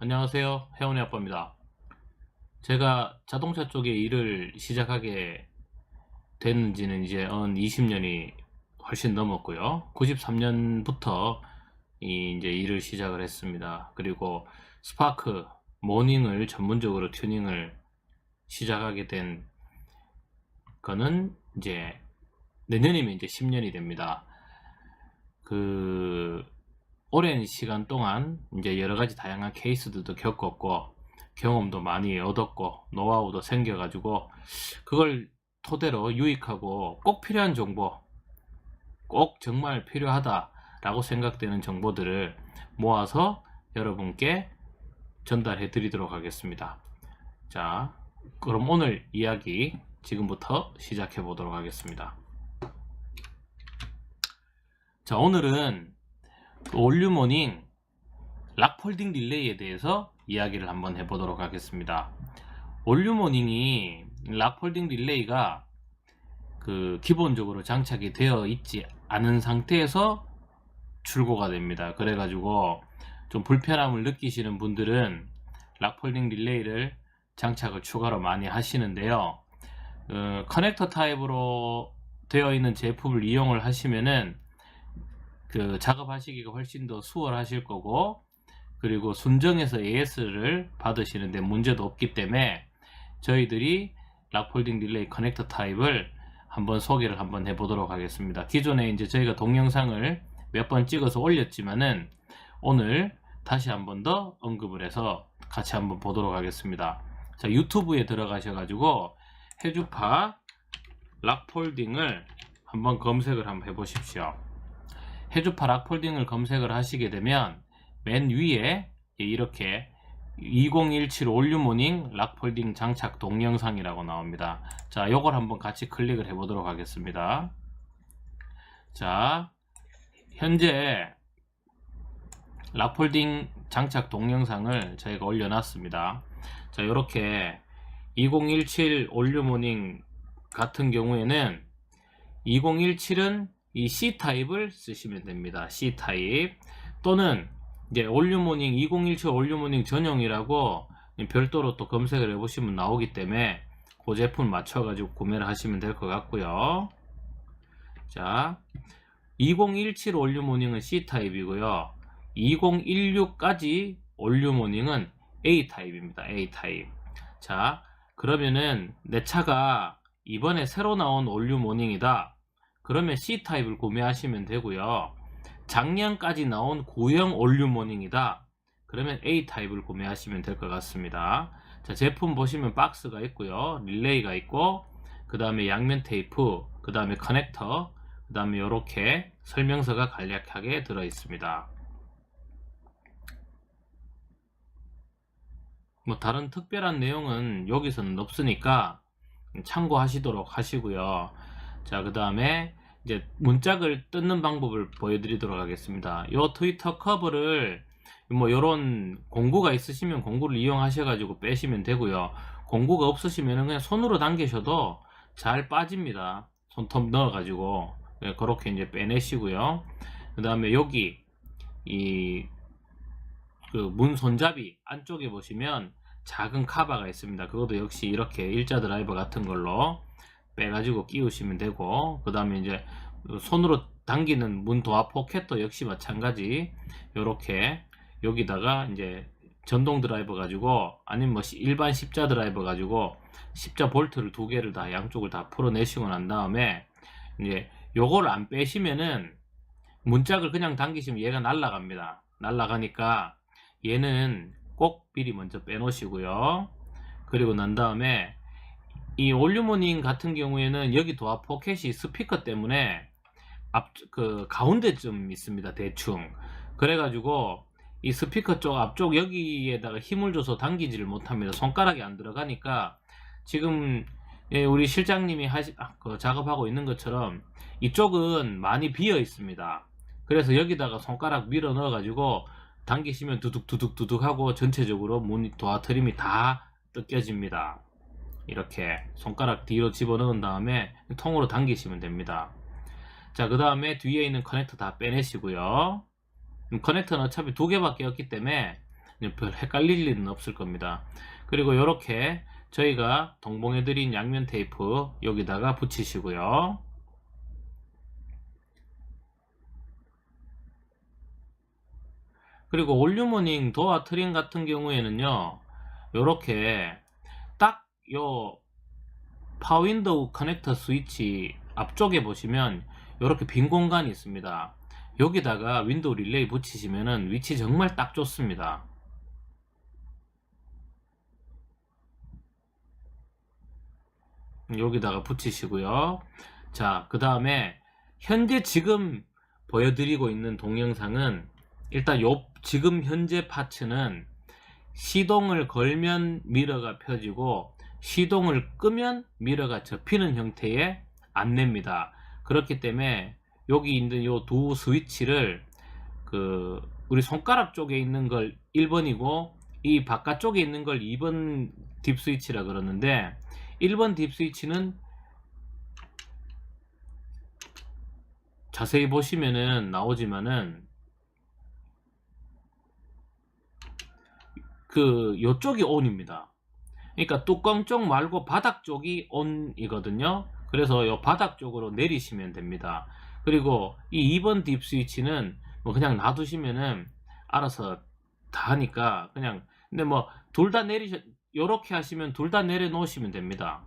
안녕하세요. 혜원의 아빠입니다. 제가 자동차 쪽에 일을 시작하게 됐는지는 이제 한 20년이 훨씬 넘었고요. 93년부터 이 이제 일을 시작을 했습니다. 그리고 스파크 모닝을 전문적으로 튜닝을 시작하게 된 거는 이제 내년이면 이제 10년이 됩니다. 그 오랜 시간 동안 이제 여러 가지 다양한 케이스들도 겪었고 경험도 많이 얻었고 노하우도 생겨가지고 그걸 토대로 유익하고 꼭 필요한 정보 꼭 정말 필요하다라고 생각되는 정보들을 모아서 여러분께 전달해 드리도록 하겠습니다. 자, 그럼 오늘 이야기 지금부터 시작해 보도록 하겠습니다. 자, 오늘은 그 올류모닝 락폴딩 릴레이에 대해서 이야기를 한번 해보도록 하겠습니다. 올류모닝이 락폴딩 릴레이가 그 기본적으로 장착이 되어 있지 않은 상태에서 출고가 됩니다. 그래가지고 좀 불편함을 느끼시는 분들은 락폴딩 릴레이를 장착을 추가로 많이 하시는데요. 어, 커넥터 타입으로 되어 있는 제품을 이용을 하시면은 그 작업하시기가 훨씬 더 수월하실 거고 그리고 순정에서 AS를 받으시는데 문제도 없기 때문에 저희들이 락폴딩 릴레이 커넥터 타입을 한번 소개를 한번 해보도록 하겠습니다. 기존에 이제 저희가 동영상을 몇 번 찍어서 올렸지만은 오늘 다시 한번 더 언급을 해서 같이 한번 보도록 하겠습니다. 자 유튜브에 들어가셔가지고 해주파 락폴딩을 한번 검색을 한번 해보십시오. 해주파 락 폴딩을 검색을 하시게 되면 맨 위에 이렇게 2017 올류모닝 락폴딩 장착 동영상이라고 나옵니다. 자, 요걸 한번 같이 클릭을 해 보도록 하겠습니다. 자, 현재 락폴딩 장착 동영상을 저희가 올려놨습니다. 자, 이렇게 2017 올류모닝 같은 경우에는 2017은 이 C타입을 쓰시면 됩니다. C타입 또는 이제 올류모닝 2017 올류모닝 전용이라고 별도로 또 검색을 해보시면 나오기 때문에 그 제품 맞춰가지고 구매를 하시면 될 것 같고요. 자, 2017 올류모닝은 C타입이고요. 2016까지 올류모닝은 A타입입니다. A타입. 자, 그러면은 내 차가 이번에 새로 나온 올류모닝이다. 그러면 C타입을 구매하시면 되고요. 작년까지 나온 구형 올류모닝이다. 그러면 A타입을 구매하시면 될 것 같습니다. 자, 제품 보시면 박스가 있고요. 릴레이가 있고, 그 다음에 양면 테이프, 그 다음에 커넥터, 그 다음에 이렇게 설명서가 간략하게 들어 있습니다. 뭐 다른 특별한 내용은 여기서는 없으니까 참고하시도록 하시고요. 자, 그 다음에 이제 문짝을 뜯는 방법을 보여드리도록 하겠습니다. 요 트위터 커버를 뭐 요런 공구가 있으시면 공구를 이용하셔가지고 빼시면 되고요. 공구가 없으시면 그냥 손으로 당기셔도 잘 빠집니다. 손톱 넣어가지고 네, 그렇게 이제 빼내시고요. 그 다음에 여기 이 그 문 손잡이 안쪽에 보시면 작은 카바가 있습니다. 그것도 역시 이렇게 일자 드라이버 같은 걸로 빼가지고 끼우시면 되고 그 다음에 이제 손으로 당기는 문 도화 포켓도 역시 마찬가지 이렇게 여기다가 이제 전동 드라이버 가지고 아니면 뭐 일반 십자 드라이버 가지고 십자 볼트를 두 개를 다 양쪽을 다 풀어내시고 난 다음에 이제 요걸 안 빼시면은 문짝을 그냥 당기시면 얘가 날아갑니다. 날아가니까 얘는 꼭 미리 먼저 빼놓으시고요. 그리고 난 다음에 이 올류모닝 같은 경우에는 여기 도화 포켓이 스피커 때문에 앞 그 가운데쯤 있습니다 대충. 그래가지고 이 스피커 쪽 앞쪽 여기에다가 힘을 줘서 당기지를 못합니다. 손가락이 안 들어가니까. 지금 예, 우리 실장님이 하시, 아, 그 작업하고 있는 것처럼 이쪽은 많이 비어 있습니다. 그래서 여기다가 손가락 밀어 넣어 가지고 당기시면 두둑두둑두둑 하고 전체적으로 문 도화 트림이 다 뜯겨집니다 이렇게 손가락 뒤로 집어넣은 다음에 통으로 당기시면 됩니다. 자, 그 다음에 뒤에 있는 커넥터 다 빼내시고요. 음, 커넥터는 어차피 두 개밖에 없기 때문에 별 헷갈릴 일은 없을 겁니다. 그리고 이렇게 저희가 동봉해드린 양면 테이프 여기다가 붙이시고요. 그리고 올류모닝 도어 트림 같은 경우에는요, 요렇게 딱 요 파윈도우 커넥터 스위치 앞쪽에 보시면 이렇게 빈 공간이 있습니다. 여기다가 윈도우 릴레이 붙이시면은 위치 정말 딱 좋습니다. 여기다가 붙이시고요. 자, 그 다음에 현재 지금 보여드리고 있는 동영상은 일단 요 지금 현재 파츠는 시동을 걸면 미러가 펴지고 시동을 끄면 미러가 접히는 형태의 안내입니다. 그렇기 때문에 여기 있는 요두 스위치를 그 우리 손가락 쪽에 있는 걸 1번이고 이 바깥쪽에 있는 걸 2번 딥 스위치라 그러는데 1번 딥 스위치는 자세히 보시면은 나오지만은 그 요쪽이 온입니다. 그러니까 뚜껑 쪽 말고 바닥 쪽이 온이거든요. 그래서 요 바닥 쪽으로 내리시면 됩니다. 그리고 이 2번 딥 스위치는 뭐 그냥 놔두시면은 알아서 다 하니까 그냥 근데 뭐 둘 다 내리셔 요렇게 하시면 둘 다 내려 놓으시면 됩니다.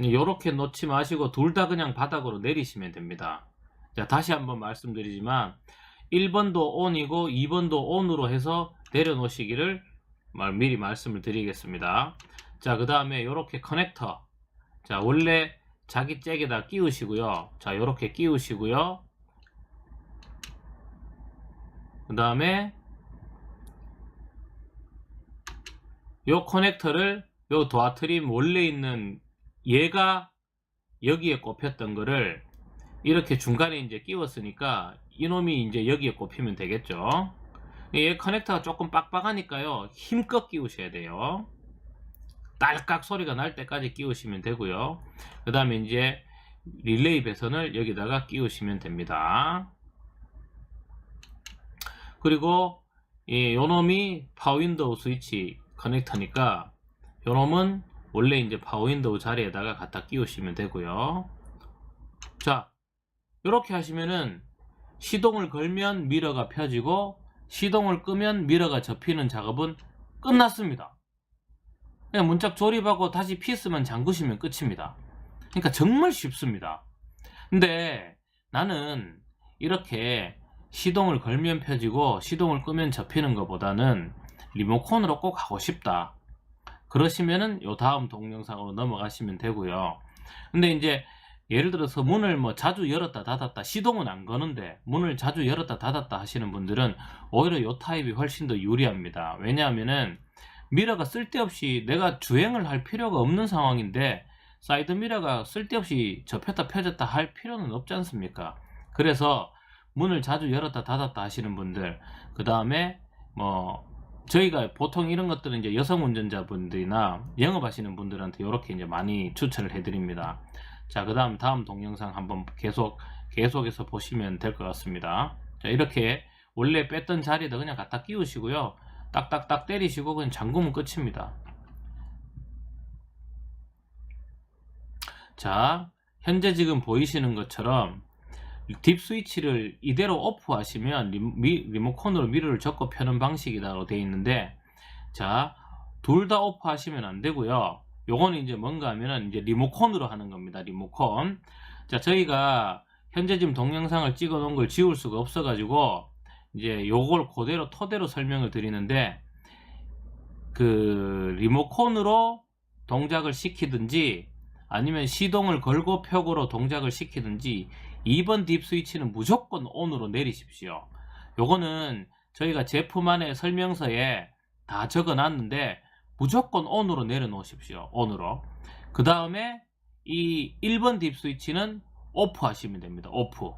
요렇게 놓지 마시고 둘 다 그냥 바닥으로 내리시면 됩니다. 자, 다시 한번 말씀드리지만 1번도 온이고 2번도 온으로 해서 내려놓으시기를 말- 미리 말씀을 드리겠습니다. 자, 그 다음에 이렇게 커넥터. 자, 원래 자기 잭에다 끼우시고요. 자, 이렇게 끼우시고요. 그 다음에 요 커넥터를 요 도어트림 원래 있는 얘가 여기에 꼽혔던 거를 이렇게 중간에 이제 끼웠으니까 이놈이 이제 여기에 꼽히면 되겠죠. 얘 커넥터가 조금 빡빡하니까요. 힘껏 끼우셔야 돼요. 딸깍 소리가 날 때까지 끼우시면 되고요. 그 다음에 이제 릴레이 배선을 여기다가 끼우시면 됩니다. 그리고 이 요놈이 파워윈도우 스위치 커넥터니까 요놈은 원래 이제 파워윈도우 자리에다가 갖다 끼우시면 되고요. 자, 이렇게 하시면은 시동을 걸면 미러가 펴지고 시동을 끄면 미러가 접히는 작업은 끝났습니다. 그냥 문짝 조립하고 다시 피스만 잠그시면 끝입니다. 그러니까 정말 쉽습니다. 근데 나는 이렇게 시동을 걸면 펴지고 시동을 끄면 접히는 것보다는 리모컨으로 꼭 하고 싶다. 그러시면은 요 다음 동영상으로 넘어가시면 되고요. 근데 이제 예를 들어서 문을 뭐 자주 열었다 닫았다 시동은 안 거는데 문을 자주 열었다 닫았다 하시는 분들은 오히려 요 타입이 훨씬 더 유리합니다. 왜냐하면은 미러가 쓸데없이 내가 주행을 할 필요가 없는 상황인데 사이드 미러가 쓸데없이 접혔다 펴졌다 할 필요는 없지 않습니까? 그래서 문을 자주 열었다 닫았다 하시는 분들 그 다음에 뭐 저희가 보통 이런 것들은 이제 여성 운전자분들이나 영업하시는 분들한테 이렇게 이제 많이 추천을 해드립니다. 자, 그 다음 다음 동영상 한번 계속 계속해서 보시면 될 것 같습니다. 자, 이렇게 원래 뺐던 자리에다 그냥 갖다 끼우시고요. 딱딱딱 때리시고 그냥 잠그면 끝입니다. 자, 현재 지금 보이시는 것처럼 딥 스위치를 이대로 오프 하시면 리, 리모컨으로 미러를 접고 펴는 방식이라고 되어 있는데 자, 둘 다 오프 하시면 안 되고요. 요거는 이제 뭔가 하면은 이제 리모컨으로 하는 겁니다. 리모컨. 자, 저희가 현재 지금 동영상을 찍어 놓은 걸 지울 수가 없어 가지고 이제 요걸 그대로 토대로 설명을 드리는데 그 리모컨으로 동작을 시키든지 아니면 시동을 걸고 펴고로 동작을 시키든지 2번 딥 스위치는 무조건 온으로 내리십시오. 요거는 저희가 제품 안에 설명서에 다 적어 놨는데 무조건 온으로 내려놓으십시오. 온으로. 그 다음에 이 1번 딥 스위치는 오프 하시면 됩니다. 오프.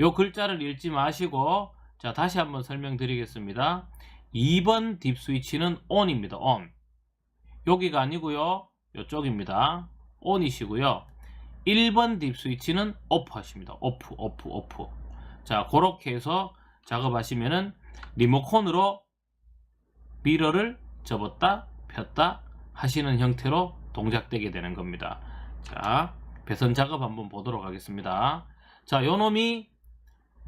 요 글자를 읽지 마시고 자 다시 한번 설명드리겠습니다. 2번 딥 스위치는 온입니다. 온. 여기가 아니고요. 요쪽입니다. 온이시고요. 1번 딥 스위치는 오프 하십니다. 오프, 오프, 오프. 자, 그렇게 해서 작업하시면은 리모컨으로 미러를 접었다 폈다 하시는 형태로 동작되게 되는 겁니다. 자, 배선 작업 한번 보도록 하겠습니다. 자, 요 놈이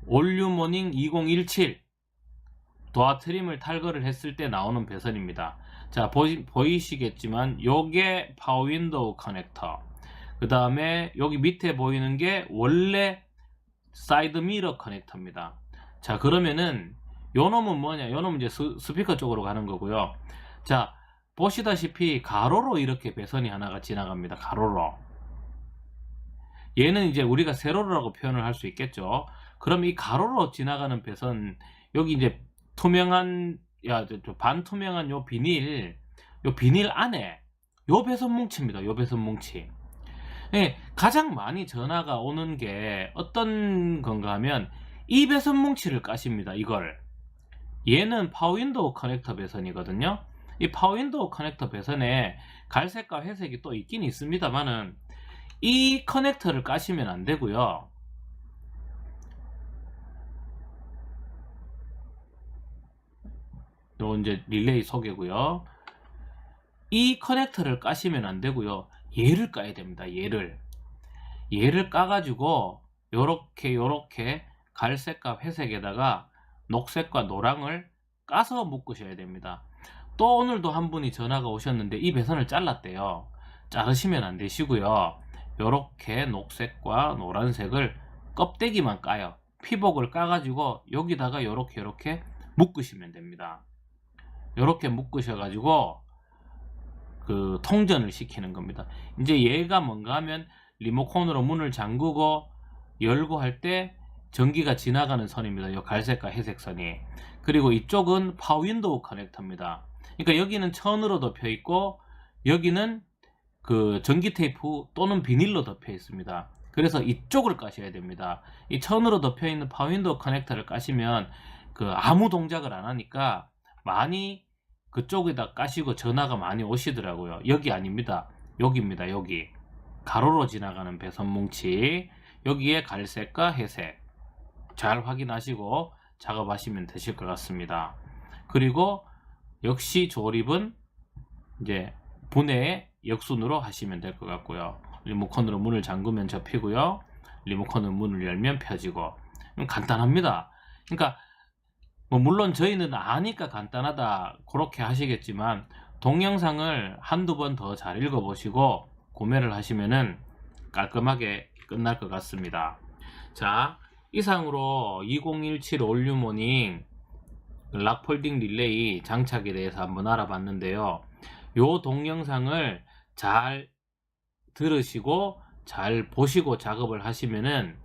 올류 모닝 2017 도화 트림을 탈거를 했을 때 나오는 배선입니다. 자, 보이, 보이시겠지만 요게 파워 윈도우 커넥터. 그 다음에 여기 밑에 보이는 게 원래 사이드 미러 커넥터입니다. 자, 그러면은 요 놈은 뭐냐? 요 놈은 이제 스, 스피커 쪽으로 가는 거고요. 자, 보시다시피 가로로 이렇게 배선이 하나가 지나갑니다. 가로로. 얘는 이제 우리가 세로라고 표현을 할 수 있겠죠. 그럼 이 가로로 지나가는 배선 여기 이제 투명한 야, 반투명한 요 비닐 요 비닐 안에 요 배선 뭉치입니다. 요 배선 뭉치. 예, 가장 많이 전화가 오는 게 어떤 건가 하면 이 배선 뭉치를 까십니다. 이걸. 얘는 파워윈도우 커넥터 배선이거든요. 이 파워윈도우 커넥터 배선에 갈색과 회색이 또 있긴 있습니다만은 이 커넥터를 까시면 안 되고요. 요 이제 릴레이 소개고요. 이 커넥터를 까시면 안 되고요. 얘를 까야 됩니다. 얘를. 얘를 까가지고 요렇게 요렇게 갈색과 회색에다가 녹색과 노랑을 까서 묶으셔야 됩니다. 또 오늘도 한 분이 전화가 오셨는데 이 배선을 잘랐대요. 자르시면 안 되시고요. 요렇게 녹색과 노란색을 껍데기만 까요. 피복을 까가지고 여기다가 요렇게 묶으시면 됩니다. 요렇게 묶으셔가지고 그 통전을 시키는 겁니다. 이제 얘가 뭔가 하면 리모컨으로 문을 잠그고 열고 할 때 전기가 지나가는 선입니다. 요 갈색과 회색 선이. 그리고 이쪽은 파워윈도우 커넥터입니다. 그러니까 여기는 천으로 덮여 있고 여기는 그 전기 테이프 또는 비닐로 덮여 있습니다. 그래서 이쪽을 까셔야 됩니다. 이 천으로 덮여 있는 파워윈도우 커넥터를 까시면 그 아무 동작을 안 하니까 많이 그쪽에다 까시고 전화가 많이 오시더라고요. 여기 아닙니다. 여기입니다. 여기 가로로 지나가는 배선 뭉치 여기에 갈색과 회색 잘 확인하시고 작업하시면 되실 것 같습니다. 그리고 역시 조립은 이제 분해 역순으로 하시면 될 것 같고요. 리모컨으로 문을 잠그면 접히고요. 리모컨으로 문을 열면 펴지고 음, 간단합니다. 그러니까 뭐 물론 저희는 아니까 간단하다 그렇게 하시겠지만 동영상을 한두 번 더 잘 읽어보시고 구매를 하시면은 깔끔하게 끝날 것 같습니다. 자 이상으로 2017 올류 모닝 락폴딩 릴레이 장착에 대해서 한번 알아봤는데요. 요 동영상을 잘 들으시고 잘 보시고 작업을 하시면은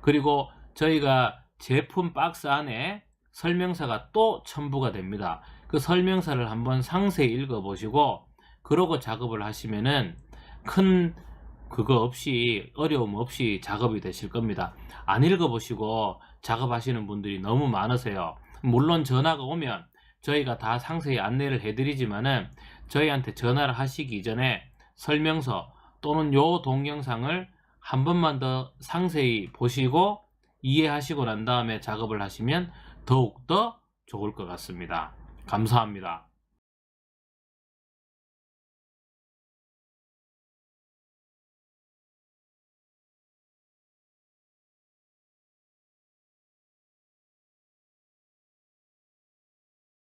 그리고 저희가 제품 박스 안에 설명서가 또 첨부가 됩니다. 그 설명서를 한번 상세히 읽어보시고 그러고 작업을 하시면은 큰 그거 없이 어려움 없이 작업이 되실 겁니다. 안 읽어보시고 작업하시는 분들이 너무 많으세요. 물론 전화가 오면 저희가 다 상세히 안내를 해드리지만은 저희한테 전화를 하시기 전에 설명서 또는 요 동영상을 한 번만 더 상세히 보시고 이해하시고 난 다음에 작업을 하시면 더욱더 좋을 것 같습니다. 감사합니다.